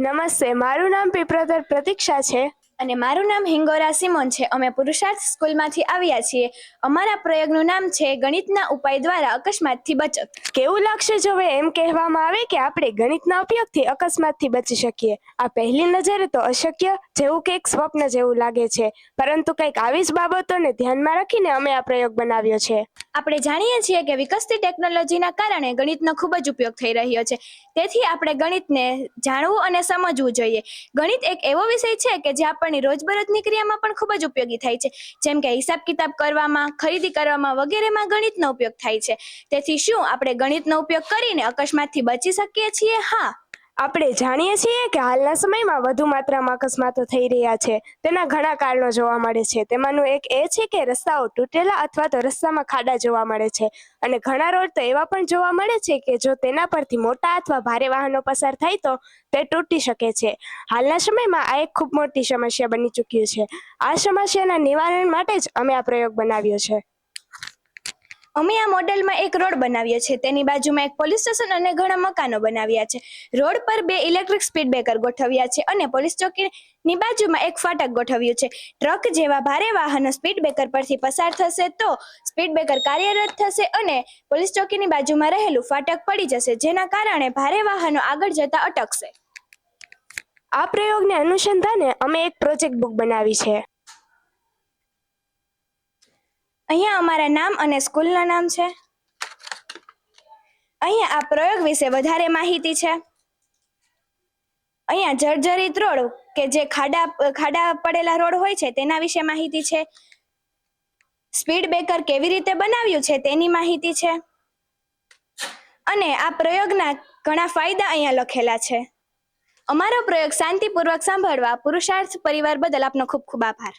નમસ્તે મારું નામ પીપળોદર પ્રતીક્ષા છે. અને મારું નામ હિંગોરા સિમોન છે. અમે પુરુષાર્થ સ્કૂલમાંથી આવ્યા છીએ. અમારા પ્રયોગનું નામ છે ગણિતના ઉપાય દ્વારા અકસ્માતથી બચત. કેવું લાગશે જોવે એમ કહેવામાં આવે કે આપણે ગણિતના ઉપયોગથી અકસ્માતથી બચી શકીએ? આ પહેલી નજરે તો અશક્ય જેવું કે એક સ્વપ્ન જેવું લાગે છે. પરંતુ કંઈક આવી જ બાબતોને ધ્યાનમાં રાખીને અમે આ પ્રયોગ બનાવ્યો છે. આપણે જાણીએ છીએ કે વિકસતી ટેકનોલોજીના કારણે ગણિતનો ખૂબ જ ઉપયોગ થઈ રહ્યો છે. તેથી આપણે ગણિતને જાણવું અને સમજવું જોઈએ. ગણિત એક એવો વિષય છે કે જે આપણની રોજબરોજની ક્રિયામાં પણ ખૂબ જ ઉપયોગી થાય છે. જેમ કે હિસાબ કિતાબ કરવામાં, ખરીદી કરવામાં વગેરેમાં ગણિતનો ઉપયોગ થાય છે. તેથી શું આપણે ગણિતનો ઉપયોગ કરીને અકસ્માતથી બચી શકીએ છીએ? હા. આપણે જાણીએ છીએ કે હાલના સમયમાં વધુ માત્રામાં અકસ્માતો થઈ રહ્યા છે. તેના ઘણા કારણો જોવા મળે છે. તેમાંનું એક એ છે કે રસ્તાઓ તૂટેલા અથવા તો રસ્તામાં ખાડા જોવા મળે છે. અને ઘણા રોડ તો એવા પણ જોવા મળે છે કે જો તેના પરથી મોટા અથવા ભારે વાહનો પસાર થાય તો તે તૂટી શકે છે. હાલના સમયમાં આ એક ખૂબ મોટી સમસ્યા બની ચૂક્યું છે. આ સમસ્યાના નિવારણ માટે જ અમે આ પ્રયોગ બનાવ્યો છે. અમે આ મોડેલમાં એક રોડ બનાવ્યો છે. તેની બાજુમાં એક પોલીસ સ્ટેશન અને ઘણા મકાનો બનાવ્યા છે. રોડ પર બે ઇલેક્ટ્રિક સ્પીડ બ્રેકર ગોઠવ્યા છે અને પોલીસ ચોકીની બાજુમાં એક ફાટક ગોઠવ્યું છે. ટ્રક જેવા ભારે વાહનો સ્પીડ બ્રેકર પરથી પસાર થશે તો સ્પીડ બ્રેકર કાર્યરત થશે અને પોલીસ ચોકીની બાજુમાં રહેલું ફાટક પડી જશે, જેના કારણે ભારે વાહનો આગળ જતા અટકશે. આ પ્રયોગને અનુસંધાને અમે એક પ્રોજેક્ટ બુક બનાવી છે. અહીંયા અમારા નામ અને સ્કૂલના નામ છે. અહીંયા આ પ્રયોગ વિશે વધારે માહિતી છે. અહીંયા જર્જરિત રોડ કે જે ખાડા ખાડા પડેલા રોડ હોય છે તેના વિશે માહિતી છે. સ્પીડ બ્રેકર કેવી રીતે બનાવ્યું છે તેની માહિતી છે. અને આ પ્રયોગના ઘણા ફાયદા અહીંયા લખેલા છે. અમારો પ્રયોગ શાંતિપૂર્વક સાંભળવા પુરુષાર્થ પરિવાર બદલ આપનો ખૂબ ખૂબ આભાર.